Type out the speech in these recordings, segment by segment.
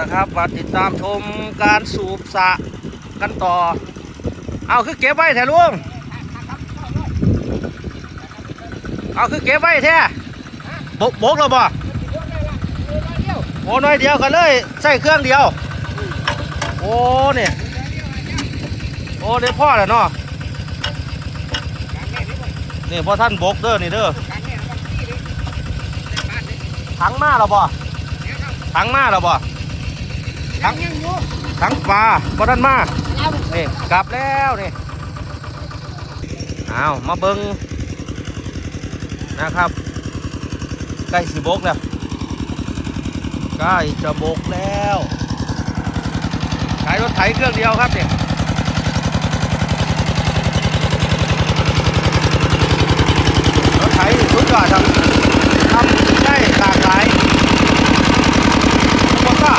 นะครับมาติดตามชมการสูบสะกันต่อ เอาคือเก็บไว้แท้ลุงเอาคือเก็บไว้แท้บกบกแล้วบ่โอ้น้อยเดียวกันเลยใส่เครื่องเดียว โอ้เนี่ยโอ้เดี๋ยวพ่อแล้วเนาะนี่พอท่านบกเด้อนี่เด้อถังมาแล้วบ่ถังมาแล้วบ่ ถังถังปลาพอท่านมาเนี่กลับแล้วนี่เอามาเบิงนะครับใกล้สิบกแล้วใกล้จะบกแล้วใช้รถไถเครื่องเดียวครับเนี่ยรถไถสุดยอดครับทำได้หลากหลายทุกคนก็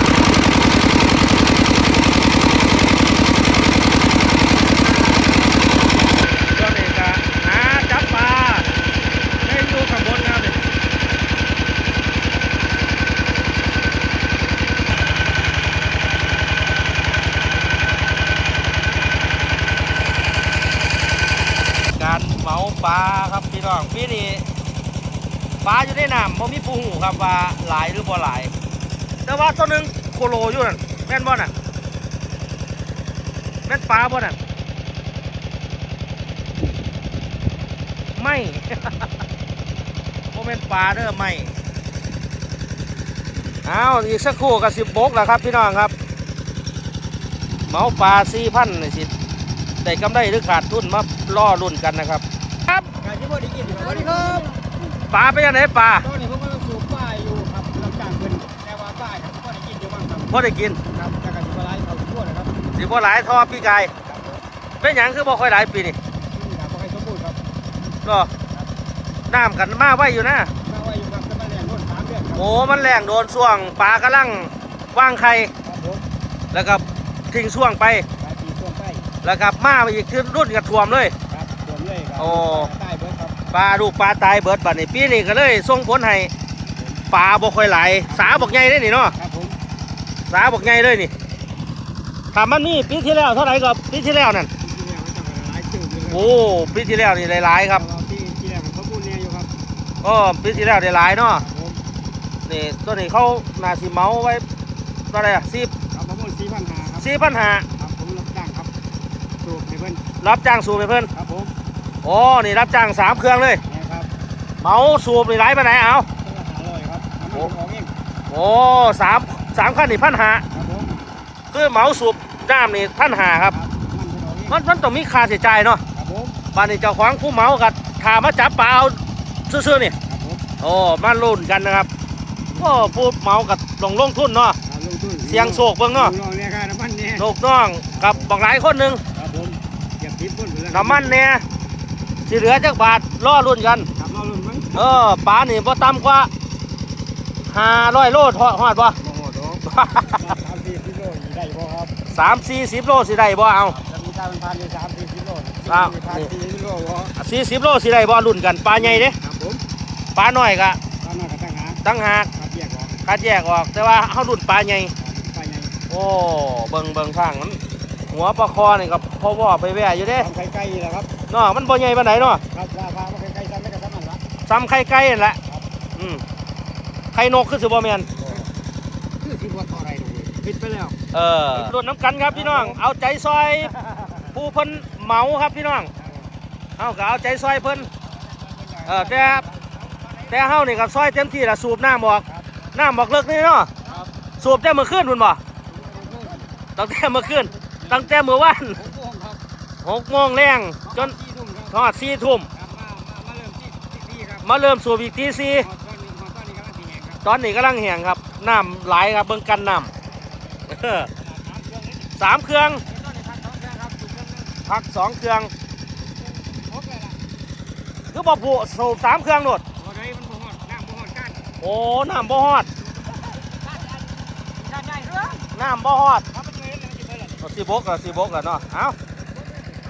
ช่วงนี้ก็หาจับปลาให้อยู่ข้างบนครับเนี่ย การเหมา ปลาครับพี่น้องพี่นี่ปลาอยู่ในน้ำบ่มีปูหูครับว่าหลายหรือบ่หลาย แต่ว่าตัวหนึงโคโลอยู่นั่นแม่นบ่น่ะแม่นปลาบ่น่ะไม่บ่แม่นปลาเด้อไม่เอาอีกสักครู่กับสิบบกแล้วครับพี่น้องครับเหมาปลาสี่พันสิได้กำไรหรือขาดทุนมาล่อรุ่นกันนะครับ การที่บ่ได้กินสวัสดีครับปลาไปยังไหนปลาตอนนี้ผมกำลังสูบป้ายอยู่ครับรับจ้างเพิ่นแต่ว่าป้ายครับบ่ได้กินอยู่บ้างครับพอได้กินครับแต่ก็สิบ่หลายเขาทั่วนะครับสิบ่หลายทอพี่ไก่ครับผมเป็นหยังคือบ่ค่อยหลายปีนี่นี่ครับบ่ให้สมบูรณ์ครับก็น้ำกันมาไว้อยู่นะมาไว้อยู่ครับแต่มาแรงโน่น3เดือนครับโอ้มันแรงโดนช่วงปลากำลังว่างไข่ครับผมแล้วก็ทิ้งช่วงไปครับปีช่วงใต้แล้วก็มาอีกคือรุ่นกระท่วมเลยครับรวมเลยครับโอ้ ใต้เบิดครับ ปลาลูกปลาตายเบิดบัดนี้ปีนี้ก็เลยส่งผลให้ปลาบ่ค่อยหลายสาบอกใหญ่ได้นี่เนาะครับผมสาบอกใหญ่เลยนี่ถามมันนี่ปีที่แล้วเท่าไหร่กับปีที่แล้วนั่นที่แรกมันจะหลายชื่ออยู่ครับโอ้ปีที่แล้วนี่หลายๆครับเอาที่ที่แรกมันสมบูรณ์เนี่ยอยู่ครับก็ปีที่แล้วได้หลายเนาะครับผมนี่ตัวนี้เขานาสิเมาไว้ตัวอะไรอะสี่ครับประมูล4,500ครับสี่พันหาครับผมรับจ้างครับสูบให้เพิ่นรับจ้างสูบไปเพิ่นครับผม โอ้นี่รับจ้างสามเครื่องเลยเนี่ยครับเมาสูบนี่หลายไปไหนเอาต้นละ500ครับน้ำมันออกเองโอ้สามสามคันนี่พันหาครับผมคือเมาสูบน้ำนี่พันหาครับมันเป็นออกเองมันมันต้องมีค่าใช้จ่ายเนาะครับผมบ้านนี้เจ้าของผู้เมากับถามาจับปลาเอาซื่อๆนี่ครับผมโอ้มาลุ้นกันนะครับโอ้ผู้เมากับลงลงทุนเนาะการลงทุนเสียงโศกเบิ่งเนาะลงเนี่ยครับน้ำมันเนี่ยลูกน้องกับบอกหลายคนหนึ่งครับผมอยากทิพย์พุ่นไปแล้วน้ำมันเนี่ย สิเหลือจักบาทล่อรุ่นกันครับเราลุ่นมั้งเออปลานี่บ่ต่ำกว่าห้าร้อยโลทอดฮอดบ่โมโหดอกสามสี่กิโลนี่ได้บ่ครับสามสี่สิบโลสิได้บ่เอาจะมีการพันอยู่สามสี่กิโลครับมีพันสี่กิโลบ่สี่สิบโลสิได้บ่รุ่นกันปลาใหญ่เด้ครับผมปลาน้อยก็ตอนนั้นก็ตั้งหาตั้งหากครับแยกออกคัดแยกออกแต่ว่าเฮารุ่นปลาใหญ่ไปไงโอ้เบิ่งเบิ่งข้างมันหัวปลาคอนี่ก็พอว่าไปแว่อยู่เด้ทำไข่ไก่แหละครับ เนาะมันบ่ใหญ่ปานใดเนาะครับราคาว่าไข่ไก่ซ้ำได้ก็ซ้ำนั่นละซ้ำไข่ไก่นั่นแหละอืมไข่นกคือสิบ่แม่นคือสิบวัตอะไรดูปิดไปแล้ว เออรุ่นน้ำกันครับพี่น้อง เอาใจซอยผู้เพิ่นเหมาครับพี่น้องเอาก็เอาใจซอยเพิ่นเออแต่แต่เฮานี่ก็ซอยเต็มที่ละสูบน้ำออกน้ำออกเลิกนี่เนาะครับสูบแต่เมื่อคืนพุ่นบ่ตั้งแต่เมื่อคืนตั้งแต่เมื่อวานผมก็ครับ หกโมงแรงจนที่ทุ่มครับทอดสี่ทุ่มครับมามามาเริ่มที่ที่ที่ครับมาเริ่มสูบอีกทีสี่ตอนนี้ตอนนี้กำลังสีแหงครับตอนนี้กำลังแห้งครับน้ำไหลครับเบิ่งกันน้ำเออสามเครื่องตอนนี้พักสองเครื่องครับสูบเครื่องนึงพักสองเครื่องครบเลยล่ะคือบ่ผูสูบสามเครื่องโนดโอ้ได้มันบ่ฮอดน้ำบ่ฮอดกันโอ้น้ำบ่ฮอดด้านใหญ่เรื่องน้ำบ่ฮอดครับมันเลยแล้วมันจะไปล่ะเอาสีบกกับสีบกกันเนาะเอา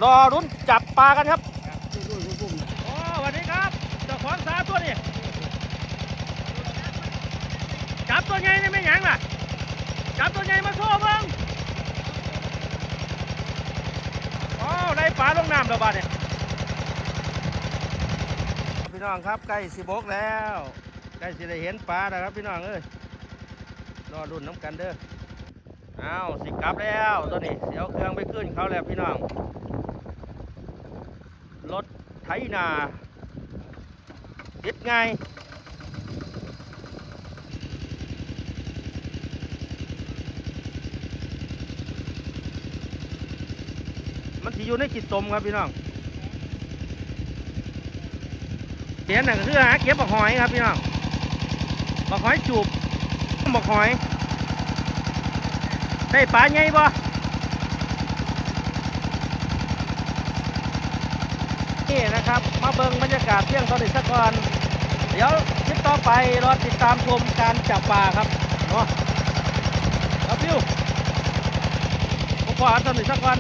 รอรุ้นจับปลากันครับครับดูดูดูโอ้สวัสดีครับเจ้าของสาตัวนี้จับตัวใหญ่นี่ไม่หยังล่ะจับตัวใหญ่มาโซ่เบิ่งอ๋อได้ปลาลงน้ำแล้วบาดเนี่ยพี่น้องครับใกล้สิบกแล้วใกล้สิได้เห็นปลาแล้วครับพี่น้องเอ้ยรอรุ่นน้ำกันเด้ออ้าวสิกลับแล้วตัวนี้เสียวเครื่องไปขึ้นเขาแล้วพี่น้อง รถไถนาติดไงมันสิอยู่ในจิตตมครับพี่น้องเสียนน่ะก็คือหาเก็บบักหอยครับพี่น้องบักหอยจูบบักหอย ได้ปลาใหญ่บ่ นี่นะครับ มาเบิงบรรยากาศเที่ยงตอนนี้สักก่อน เดี๋ยวคลิปต่อไปรอติดตามชมการจับปลาครับเนาะครับพิวผมขออันตอนนี้สักก่อน